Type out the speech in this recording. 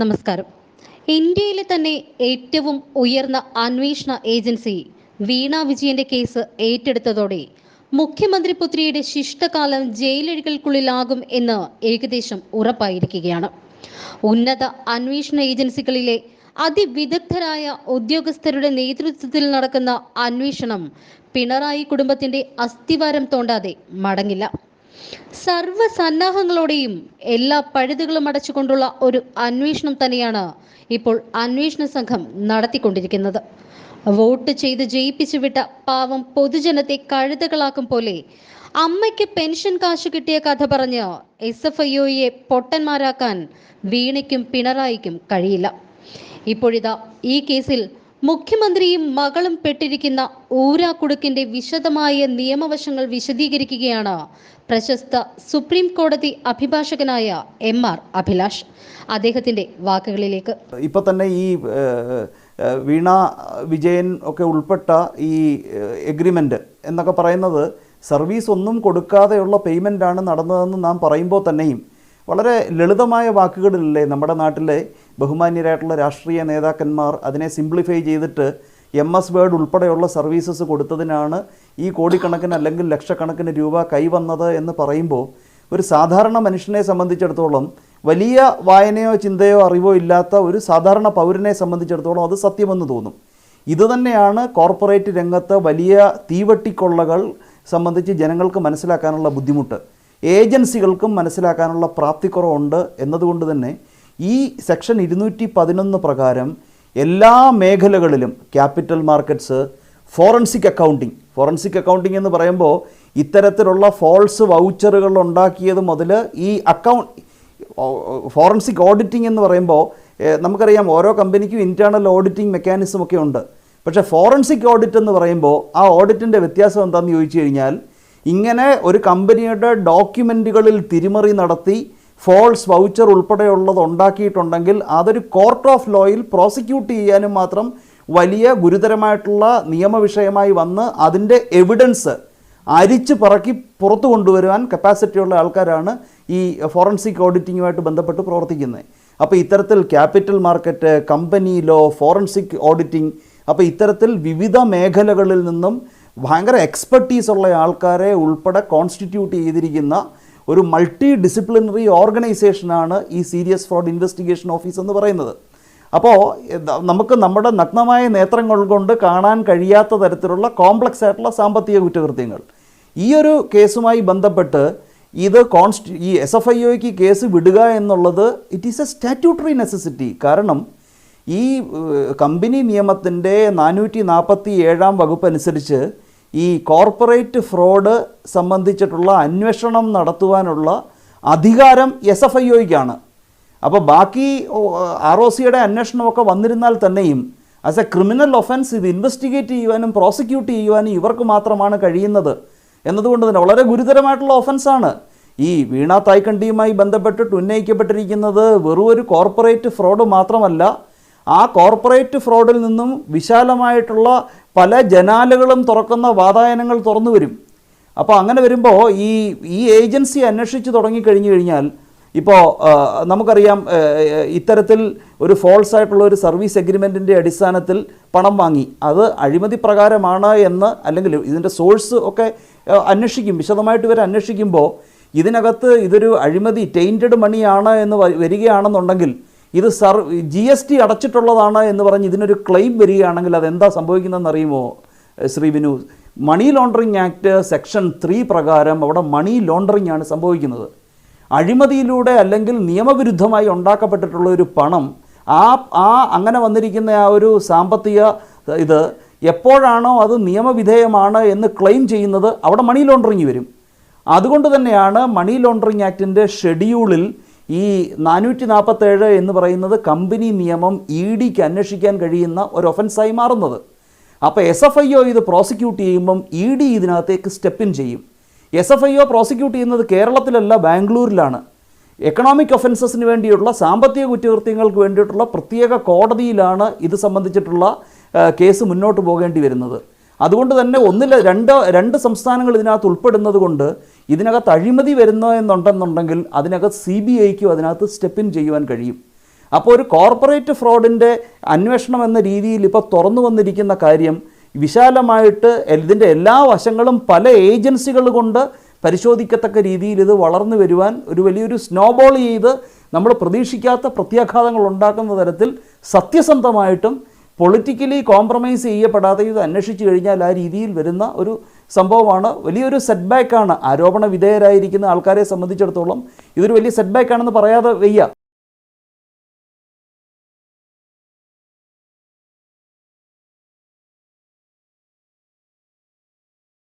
നമസ്കാരം. ഇന്ത്യയിലെ തന്നെ ഏറ്റവും ഉയർന്ന അന്വേഷണ ഏജൻസി വീണ വിജയന്റെ കേസ് ഏറ്റെടുത്തതോടെ മുഖ്യമന്ത്രി പുത്രിയുടെ ശിഷ്ടകാലം ജയിലഴികൾക്കുള്ളിലാകും എന്ന് ഏകദേശം ഉറപ്പായിരിക്കുകയാണ്. ഉന്നത അന്വേഷണ ഏജൻസികളിലെ അതിവിദഗ്ധരായ ഉദ്യോഗസ്ഥരുടെ നേതൃത്വത്തിൽ നടക്കുന്ന അന്വേഷണം പിണറായി കുടുംബത്തിന്റെ അസ്ഥിവാരം തോണ്ടാതെ മടങ്ങില്ല. സർവസന്നാഹങ്ങളോടെയും എല്ലാ പഴുതുകളും അടച്ചുകൊണ്ടുള്ള ഒരു അന്വേഷണം തന്നെയാണ് ഇപ്പോൾ അന്വേഷണ സംഘം നടത്തിക്കൊണ്ടിരിക്കുന്നത്. വോട്ട് ചെയ്ത് ജയിപ്പിച്ചു വിട്ട പാവം പൊതുജനത്തെ കഴുതകളാക്കും പോലെ അമ്മയ്ക്ക് പെൻഷൻ കാശ് കിട്ടിയ കഥ പറഞ്ഞ് എസ് എഫ് ഐ ഒയെ പൊട്ടന്മാരാക്കാൻ വീണയ്ക്കും പിണറായിക്കും കഴിയില്ല. ഇപ്പോഴിതാ ഈ കേസിൽ മുഖ്യമന്ത്രിയും മകളും പെട്ടിരിക്കുന്ന ഊരാക്കുടുക്കിന്റെ വിശദമായ നിയമവശങ്ങൾ വിശദീകരിക്കുകയാണ്. പ്രശസ്ത സുപ്രീം കോടതി അഭിഭാഷകനായ എം ആർ അഭിലാഷ്. അദ്ദേഹത്തിന്റെ വാക്കുകളിലേക്ക്. ഇപ്പൊ തന്നെ ഈ വീണ വിജയൻ ഒക്കെ ഉൾപ്പെട്ട ഈ എഗ്രിമെന്റ് എന്നൊക്കെ പറയുന്നത് സർവീസ് ഒന്നും കൊടുക്കാതെയുള്ള ആണ് നടന്നതെന്ന് നാം പറയുമ്പോൾ തന്നെയും വളരെ ലളിതമായ വാക്കുകളിലല്ലേ നമ്മുടെ നാട്ടിലെ ബഹുമാന്യരായിട്ടുള്ള രാഷ്ട്രീയ നേതാക്കന്മാർ അതിനെ സിംപ്ലിഫൈ ചെയ്തിട്ട് എം എസ് വേർഡ് ഉൾപ്പെടെയുള്ള സർവീസസ് കൊടുത്തതിനാണ് ഈ കോടിക്കണക്കിന് അല്ലെങ്കിൽ ലക്ഷക്കണക്കിന് രൂപ കൈവന്നത് എന്ന് പറയുമ്പോൾ ഒരു സാധാരണ മനുഷ്യനെ സംബന്ധിച്ചിടത്തോളം വലിയ വായനയോ ചിന്തയോ അറിവോ ഇല്ലാത്ത ഒരു സാധാരണ പൗരനെ സംബന്ധിച്ചിടത്തോളം അത് സത്യമെന്ന് തോന്നും. ഇതുതന്നെയാണ് കോർപ്പറേറ്റ് രംഗത്ത് വലിയ തീവട്ടിക്കൊള്ളകൾ സംബന്ധിച്ച് ജനങ്ങൾക്ക് മനസ്സിലാക്കാനുള്ള ബുദ്ധിമുട്ട്. ഏജൻസികൾക്കും മനസ്സിലാക്കാനുള്ള പ്രാപ്തിക്കുറവുണ്ട് എന്നതുകൊണ്ട് തന്നെ ഈ സെക്ഷൻ ഇരുന്നൂറ്റി പതിനൊന്ന് പ്രകാരം എല്ലാ മേഖലകളിലും capital markets forensic accounting. Forensic accounting എന്ന് പറയുമ്പോൾ ഇത്തരത്തിലുള്ള ഫോൾസ് വൗച്ചറുകൾ ഉണ്ടാക്കിയത് മുതൽ ഈ അക്കൗണ്ട് ഫോറൻസിക് ഓഡിറ്റിംഗ് എന്ന് പറയുമ്പോൾ നമുക്കറിയാം ഓരോ കമ്പനിക്കും ഇന്റേർണൽ ഓഡിറ്റിംഗ് മെക്കാനിസം ഒക്കെ ഉണ്ട്. പക്ഷേ ഫോറൻസിക് ഓഡിറ്റ് എന്ന് പറയുമ്പോൾ ആ ഓഡിറ്റിന്റെ വ്യത്യാസം എന്താണെന്ന് ചോദിച്ചു കഴിഞ്ഞാൽ ഇങ്ങനെ ഒരു കമ്പനിയുടെ ഡോക്യുമെന്റുകളിൽ തിരിമറി നടത്തി ഫോൾസ് വൗച്ചർ ഉൾപ്പെടെയുള്ളത് ഉണ്ടാക്കിയിട്ടുണ്ടെങ്കിൽ അതൊരു കോർട്ട് ഓഫ് ലോയിൽ പ്രോസിക്യൂട്ട് ചെയ്യാനും മാത്രം വലിയ ഗുരുതരമായിട്ടുള്ള നിയമവിഷയമായി വന്ന് അതിന്റെ എവിഡൻസ് അരിച്ചു പറക്കി പുറത്തു കൊണ്ടുവരുവാൻ കപ്പാസിറ്റിയുള്ള ആൾക്കാരാണ് ഈ ഫോറൻസിക് ഓഡിറ്റിങ്ങുമായിട്ട് ബന്ധപ്പെട്ട് പ്രവർത്തിക്കുന്നത്. അപ്പോൾ ഇത്തരത്തിൽ capital market company law forensic auditing അപ്പോൾ ഇത്തരത്തിൽ വിവിധ മേഖലകളിൽ നിന്നും ഭയങ്കര എക്സ്പെർട്ടീസ് ഉള്ള ആൾക്കാരെ ഉൾപ്പെടെ കോൺസ്റ്റിറ്റ്യൂട്ട് ചെയ്തിരിക്കുന്ന ഒരു മൾട്ടി ഡിസിപ്ലിനറി ഓർഗനൈസേഷനാണ് ഈ സീരിയസ് ഫ്രോഡ് ഇൻവെസ്റ്റിഗേഷൻ ഓഫീസ് എന്ന് പറയുന്നത്. അപ്പോൾ നമുക്ക് നമ്മുടെ നഗ്നമായ നേത്രങ്ങൾ കൊണ്ട് കാണാൻ കഴിയാത്ത തരത്തിലുള്ള കോംപ്ലക്സ് ആയിട്ടുള്ള സാമ്പത്തിക കുറ്റകൃത്യങ്ങൾ. ഈ ഒരു കേസുമായി ബന്ധപ്പെട്ട് ഇത് കോൺസ്റ്റി ഈ എസ് എഫ് ഐ ഒക്ക് കേസ് വിടുക എന്നുള്ളത് it is a statutory necessity കാരണം ഈ കമ്പനി നിയമത്തിന്റെ നാനൂറ്റി നാൽപ്പത്തി ഏഴാം വകുപ്പ് അനുസരിച്ച് ഈ കോർപ്പറേറ്റ് ഫ്രോഡ് സംബന്ധിച്ചിട്ടുള്ള അന്വേഷണം നടത്തുവാനുള്ള അധികാരം എസ് എഫ് ഐ ഒയ്ക്കാണ്. അപ്പോൾ ബാക്കി ആർ ഒ സിയുടെ അന്വേഷണമൊക്കെ വന്നിരുന്നാൽ തന്നെയും ആസ് എ ക്രിമിനൽ ഒഫൻസ് ഇത് ഇൻവെസ്റ്റിഗേറ്റ് ചെയ്യുവാനും പ്രോസിക്യൂട്ട് ചെയ്യുവാനും ഇവർക്ക് മാത്രമാണ് കഴിയുന്നത്. എന്നതുകൊണ്ട് തന്നെ വളരെ ഗുരുതരമായിട്ടുള്ള ഒഫൻസാണ് ഈ വീണ തായ്ക്കണ്ടിയുമായി ബന്ധപ്പെട്ടിട്ട് ഉന്നയിക്കപ്പെട്ടിരിക്കുന്നത് വെറും ഒരു കോർപ്പറേറ്റ് ഫ്രോഡ് മാത്രമല്ല ആ കോർപ്പറേറ്റ് ഫ്രോഡിൽ നിന്നും വിശാലമായിട്ടുള്ള പല ജനാലകളും തുറക്കുന്ന വാതായനങ്ങൾ തുറന്നു വരും. അപ്പോൾ അങ്ങനെ വരുമ്പോൾ ഈ ഈ ഏജൻസി അന്വേഷിച്ച് തുടങ്ങിക്കഴിഞ്ഞു കഴിഞ്ഞാൽ ഇപ്പോൾ നമുക്കറിയാം ഇത്തരത്തിൽ ഒരു ഫോൾസ് ആയിട്ടുള്ള ഒരു സർവീസ് എഗ്രിമെന്റിന്റെ അടിസ്ഥാനത്തിൽ പണം വാങ്ങി. അത് അഴിമതി പ്രകാരമാണ് എന്ന് അല്ലെങ്കിൽ ഇതിന്റെ സോഴ്സ് ഒക്കെ അന്വേഷിക്കും. വിശദമായിട്ട് ഇവർ അന്വേഷിക്കുമ്പോൾ ഇതിനകത്ത് ഇതൊരു അഴിമതി ടെയിന്റഡ് മണിയാണ് എന്ന് വരികയാണെന്നുണ്ടെങ്കിൽ ഇത് സർ ജി എസ് ടി അടച്ചിട്ടുള്ളതാണ് എന്ന് പറഞ്ഞ് ഇതിനൊരു ക്ലെയിം വരികയാണെങ്കിൽ അതെന്താ സംഭവിക്കുന്നതെന്ന് അറിയുമോ Shri Vinu money laundering act section three പ്രകാരം അവിടെ മണി ലോണ്ടറിങ് ആണ് സംഭവിക്കുന്നത്. അഴിമതിയിലൂടെ അല്ലെങ്കിൽ നിയമവിരുദ്ധമായി ഉണ്ടാക്കപ്പെട്ടിട്ടുള്ള ഒരു പണം ആ ആ അങ്ങനെ വന്നിരിക്കുന്ന ആ ഒരു സാമ്പത്തിക ഇത് എപ്പോഴാണോ അത് നിയമവിധേയമാണ് എന്ന് ക്ലെയിം ചെയ്യുന്നത് അവിടെ മണി ലോണ്ടറിങ് വരും. അതുകൊണ്ട് തന്നെയാണ് മണി ലോണ്ടറിങ് ആക്ടിന്റെ ഷെഡ്യൂളിൽ ഈ നാനൂറ്റി നാൽപ്പത്തേഴ് എന്ന് പറയുന്നത് കമ്പനി നിയമം ഇ ഡിക്ക് അന്വേഷിക്കാൻ കഴിയുന്ന ഒരു ഒഫൻസായി മാറുന്നത്. അപ്പോൾ എസ് എഫ് ഐ ഒ ഇത് പ്രോസിക്യൂട്ട് ചെയ്യുമ്പം ഇ ഡി ഇതിനകത്തേക്ക് സ്റ്റെപ്പിൻ ചെയ്യും. S F I O prosecute ചെയ്യുന്നത് കേരളത്തിലല്ല ബാംഗ്ലൂരിലാണ്. എക്കണോമിക് ഒഫൻസസിന് വേണ്ടിയുള്ള സാമ്പത്തിക കുറ്റകൃത്യങ്ങൾക്ക് വേണ്ടിയിട്ടുള്ള പ്രത്യേക കോടതിയിലാണ് ഇത് സംബന്ധിച്ചിട്ടുള്ള കേസ് മുന്നോട്ട് പോകേണ്ടി വരുന്നത്. അതുകൊണ്ട് തന്നെ ഒന്നില്ല രണ്ട് രണ്ട് സംസ്ഥാനങ്ങൾ ഇതിനകത്ത് ഉൾപ്പെടുന്നത് കൊണ്ട് ഇതിനകത്ത് അഴിമതി വരുന്നോ എന്നുണ്ടെന്നുണ്ടെങ്കിൽ അതിനകത്ത് സി ബി ഐക്കും അതിനകത്ത് സ്റ്റെപ്പ് ഇൻ ചെയ്യുവാൻ കഴിയും. അപ്പോൾ ഒരു കോർപ്പറേറ്റ് ഫ്രോഡിന്റെ അന്വേഷണം എന്ന രീതിയിൽ ഇപ്പോൾ തുറന്നു വന്നിരിക്കുന്ന കാര്യം വിശാലമായിട്ട് ഇതിന്റെ എല്ലാ വശങ്ങളും പല ഏജൻസികൾ കൊണ്ട് പരിശോധിക്കത്തക്ക രീതിയിൽ ഇത് വളർന്നു വരുവാൻ ഒരു വലിയൊരു സ്നോബോൾ ചെയ്ത് നമ്മൾ പ്രതീക്ഷിക്കാത്ത പ്രത്യാഘാതങ്ങൾ ഉണ്ടാക്കുന്ന തരത്തിൽ സത്യസന്ധമായിട്ടും പൊളിറ്റിക്കലി കോംപ്രമൈസ് ചെയ്യപ്പെടാതെ ഇത് അന്വേഷിച്ച് കഴിഞ്ഞാൽ ആ രീതിയിൽ വരുന്ന ഒരു സംഭവമാണ്. വലിയൊരു സെറ്റ് ബാക്കാണ് ആരോപണ വിധേയരായിരിക്കുന്ന ആൾക്കാരെ സംബന്ധിച്ചിടത്തോളം ഇതൊരു വലിയ സെറ്റ് ബാക്കാണെന്ന് പറയാതെ വയ്യ.